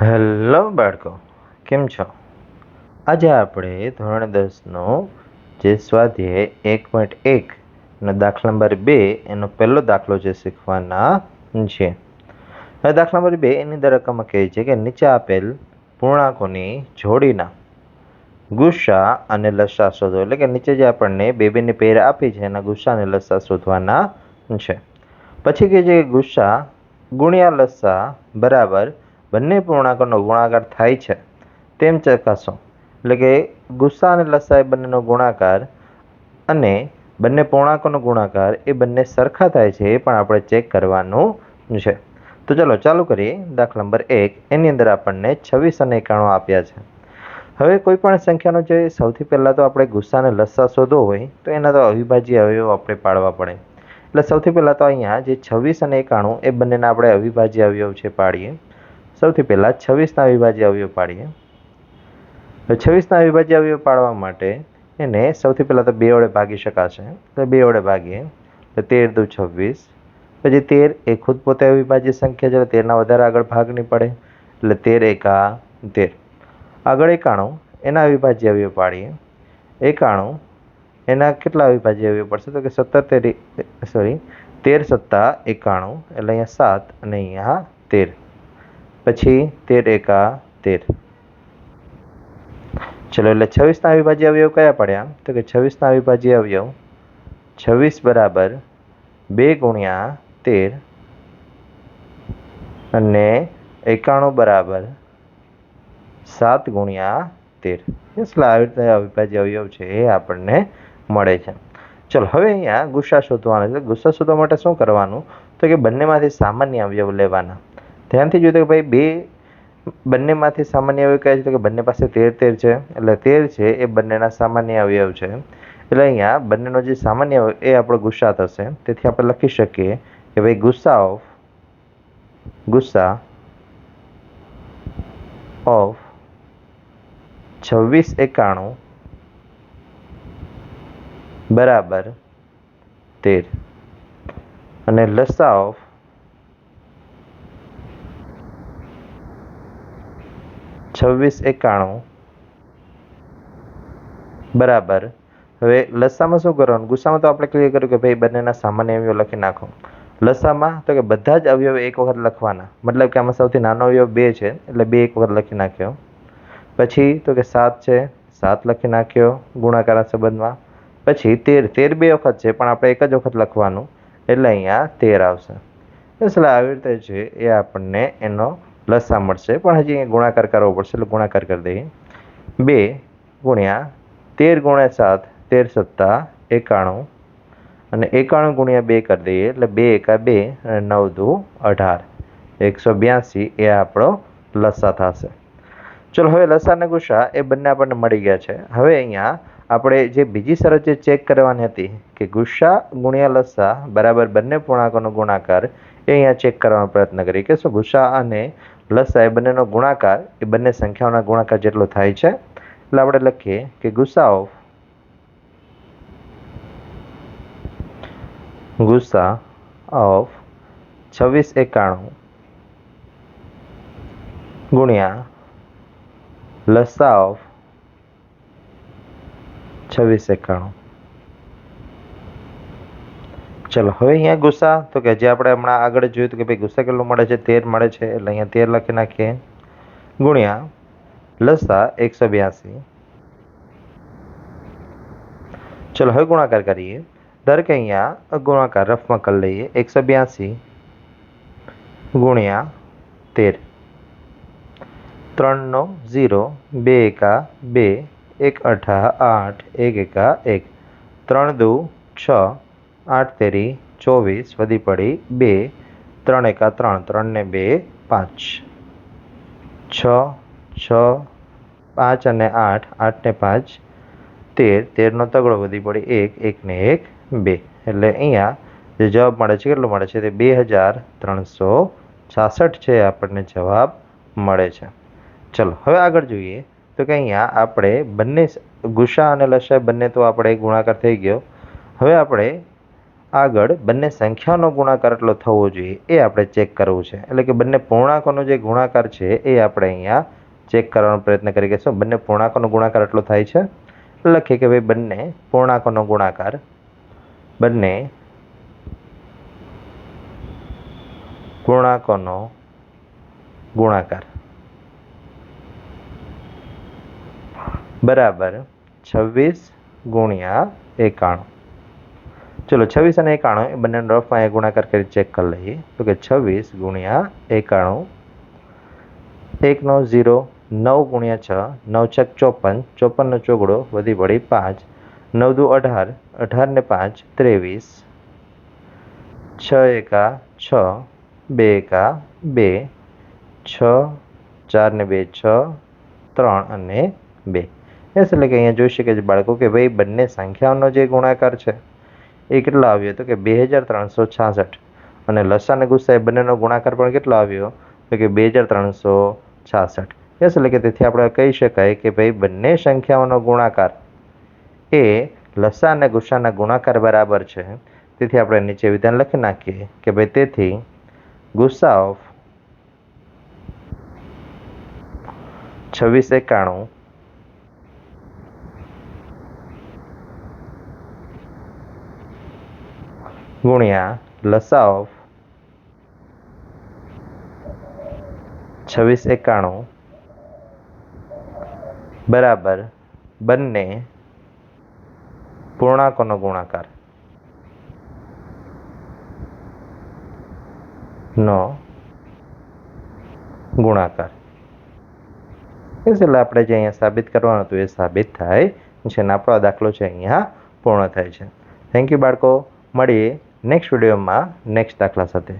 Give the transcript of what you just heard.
Hello બાળકો, કેમ છો? આજે આપણે ધોરણ દસનો જે સ્વાધ્યાય એક પોઈન્ટ એકનો દાખલા નંબર બે એનો પહેલો દાખલો જે શીખવાના છે. હવે દાખલા નંબર બે એની અંદર કહે છે કે નીચે આપેલ પૂર્ણાંકોની જોડીના ગુસ્સા અને લસા શોધો, એટલે કે નીચે જે આપણને બે બેની પેર આપી છે એના ગુસ્સા અને લસા શોધવાના છે. પછી કે જે ગુસ્સા ગુણ્યા લસા બરાબર બંને પૂર્ણાંકોનો ગુણાકાર થાય છે. તેમ ચકાસો. એટલે કે ગુસ્સા અને લસાઈ બંનેનો ગુણાકાર અને બંને પૂર્ણાંકોનો ગુણાકાર એ બંને સરખા થાય છે એ પણ આપણે ચેક કરવાનું છે. તો ચાલો ચાલુ કરીએ. દાખલા નંબર એક. એની અંદર આપણને છવ્વીસ અને એકાણું આપ્યા છે. હવે કોઈ પણ સંખ્યાનો જે સૌથી પહેલાં તો આપણે ગુસ્સા અને લસ્સા શોધવો હોય, તો એના તો અવિભાજ્ય અવયવો આપણે પાડવા પડે. એટલે સૌથી પહેલાં તો અહીંયા જે છવ્વીસ અને એકાણું એ બંનેના આપણે અવિભાજ્ય અવયવ છે પાડીએ. સૌથી પહેલાં છવ્વીસના અવિભાજ્ય અવયવ પાડીએ. છવ્વીસના અવિભાજ્ય અવયવ પાડવા માટે એને સૌથી પહેલાં તો બે વડે ભાગી શકાશે. તો બે વડે ભાગીએ. તો તેર દુ છવ્વીસ. પછી તેર એ ખુદ પોતે અવિભાજ્ય સંખ્યા છે તેરના વધારે આગળ ભાગ નહીં પડે, એટલે તેર એકા તેર. આગળ એકાણું, એના અવિભાજ્ય અવયવ પાડીએ. એકાણું, એના કેટલા અવિભાજ્ય અવયવ પડશે? તો કે સત્તર તેરી, સોરી, તેર સત્તા એકાણું, એટલે અહીંયા સાત અને અહીંયા તેર. પછી તેર એકા તેર. ચલો, એટલે છવ્વીસના અવિભાજ્ય અવયવ કયા પડ્યા? તો કે છવ્વીસના અવિભાજ્ય અવયવ છવ્વીસ બરાબર બે ગુણ્યા તેર અને એકાણું બરાબર સાત ગુણ્યા તેર. એટલે આવી રીતે અવિભાજ્ય અવયવ છે એ આપણને મળે છે. ચલો, હવે અહીંયા ગુસ્સા શોધવાનો છે. ગુસ્સા શોધવા માટે શું કરવાનું? તો કે બંનેમાંથી સામાન્ય અવયવ લેવાના. ધ્યાનથી જોયું કે ભાઈ બે બંનેમાંથી સામાન્ય અવયવ કયા છે તો કે બંને પાસે તેર તેર છે. એટલે તેર છે એ બંનેના સામાન્ય અવયવ છે. એટલે અહીંયા બંનેનો જે સામાન્ય એ આપણો ગુસ્સા થશે. તેથી આપણે લખી શકીએ કે ભાઈ ગુસ્સા ઓફ ગુસ્સા ઓફ છવ્વીસ એકાણું બરાબર તેર. અને લસા ઓફ છવ્વીસ એકાણું. બરાબર. હવે લસામાં શું કરવાનું? ગુસ્સામાં તો આપણે ક્લિયર કર્યું કે ભાઈ બંનેના સામાન્ય અવયવ લખી નાખો. લસામાં તો કે બધા જ અવયવ એક વખત લખવાના. મતલબ કે આમાં સૌથી નાનો અવયવ બે છે, એટલે બે એક વખત લખી નાખ્યો. પછી તો કે સાત છે, સાત લખી નાખ્યો ગુણાકાર સંબંધમાં. પછી તેર તેર બે વખત છે, પણ આપણે એક જ વખત લખવાનું. એટલે અહીંયા તેર આવશે. એટલે આવી રીતે છે એ આપણને એનો લસા મળશે. પણ હજી અહીંયા ગુણાકાર કરવો પડશે, એટલે ગુણાકાર કરી દઈએ. બે ગુણ્યા તેર ગુણ્યા સાત, તેર સત્તા, એકાણું. અને એકાણું ગુણ્યા બે કરી દઈએ, એટલે બે એકા બે અને નવ દુ અઢાર. એકસો બ્યાસી એ આપણો લસા થશે. ચલો હવે લસા અને ગુસ્સા એ બંને આપણને મળી ગયા છે. હવે અહીંયા આપણે જે બીજી શરત જે ચેક કરવાની હતી કે ગુસ્સા ગુણ્યા લસા બરાબર બંને પૂર્ણાંકોનો ગુણાકાર એ અહીંયા ચેક કરવાનો પ્રયત્ન કરીએ કે શું ગુસ્સા અને લસા એ બંનેનો ગુણાકાર, એ બંને સંખ્યાઓના ગુણાકાર જેટલો થાય છે, એટલે આપણે લખીએ કે ગુસ્સા ઓફ ગુસ્સા ઓફ છવ્વીસ એકાણું ગુણ્યા લસા ઓફ છવ્વીસ એકાણું. ચલો, હવે અહીંયા ગુસ્સા. તો કે જે આપણે હમણાં આગળ જોયું હતું કે ભાઈ ગુસ્સા કેટલો મળે છે? તેર મળે છે. એટલે અહીંયા તેર લખી નાખીએ. ગુણ્યા લસા એકસો બ્યાસી. ચલો, હવે ગુણાકાર કરીએ. ધારો અહીંયા ગુણાકાર રફમાં કરી લઈએ. એકસો બ્યાસી ગુણ્યા તેર. ત્રણનો ઝીરો, બે એકા, બે, એક અઠા આઠ, એક એકા, એક. ત્રણ દુ, છ આઠ તેરી ચોવીસ વધી પડી બે, ત્રણ એકા ત્રણ ત્રણ ને બે, પાંચ. છ છ, પાંચ અને આઠ આઠ ને પાંચ. તેર, તેરનો તગડો વધી પડી એક એકને એક, બે. એટલે અહીંયા જે જવાબ મળે છે, કેટલો મળે છે? તે બે હજાર ત્રણસો છાસઠ છે, આપણને જવાબ મળે છે. ચલો, હવે આગળ જોઈએ. તો કે અહીંયા આપણે બંને ગુસ્સા અને લસા બંને તો આપણે ગુણાકાર થઈ ગયો. હવે આપણે આગળ બંને સંખ્યાનો ગુણાકાર એટલો થવો જોઈએ, એ આપણે ચેક કરવું છે. એટલે કે બંને પૂર્ણાંકોનો જે ગુણાકાર છે, એ આપણે અહીંયા ચેક કરવાનો પ્રયત્ન કરી શું બંને પૂર્ણાંકોનો ગુણાકાર એટલો થાય છે? લખીએ કે ભાઈ બંને પૂર્ણાંકોનો ગુણાકાર, બંને પૂર્ણાંકોનો ગુણાકાર. બરાબર છવ્વીસ ગુણ્યા એકાણું. ચલો, છવ્વીસ અને એકાણું, એ બંને રફમાં ગુણાકાર કરી ચેક કરી લઈએ. તો કે છવ્વીસ ગુણ્યા એકાણું, એકનો ઝીરો નવ ગુણ્યા છ, નવ છક ચોપન, ચોપનનો ચોગડો વધી પડી પાંચ, નવ દુ અઢાર અઢાર ને પાંચ, ત્રેવીસ, છ એકા, છ, બે એકા, બે, છ ચાર ને બે, છ, ત્રણ અને બે. એટલે કે અહીંયા જોઈ શકે છે બાળકો કે ભાઈ બંને સંખ્યાઓનો જે ગુણાકાર છે એ કેટલો આવ્યો તો કે બે હજાર ત્રણસો છાસઠ. અને લસા અને ગુસ્સા એ બંનેનો ગુણાકાર પણ કેટલો આવ્યો તો કે બે હજાર ત્રણસો છાસઠ. યસ, એટલે કે તેથી આપણે કહી શકાય કે ભાઈ બંને સંખ્યાઓનો ગુણાકાર એ લસા અને ગુસ્સાના ગુણાકાર બરાબર છે. તેથી આપણે નીચે વિધાન લખી નાખીએ કે ભાઈ તેથી ગુસ્સા ઓફ છવ્વીસ એકાણું ગુણ્યા લસા ઓફ છવ્વીસ એકાણું બરાબર બંને પૂર્ણાંકોનો ગુણાકાર. નો ગુણાકાર. એટલે આપણે જે અહીંયા સાબિત કરવાનું હતું એ સાબિત થાય છે અને આપણો દાખલો છે અહીંયા પૂર્ણ થાય છે. થેન્ક યુ બાળકો, મળીએ. નેક્સ્ટ વિડીયોમાં નેક્સ્ટ દાખલા સાથે.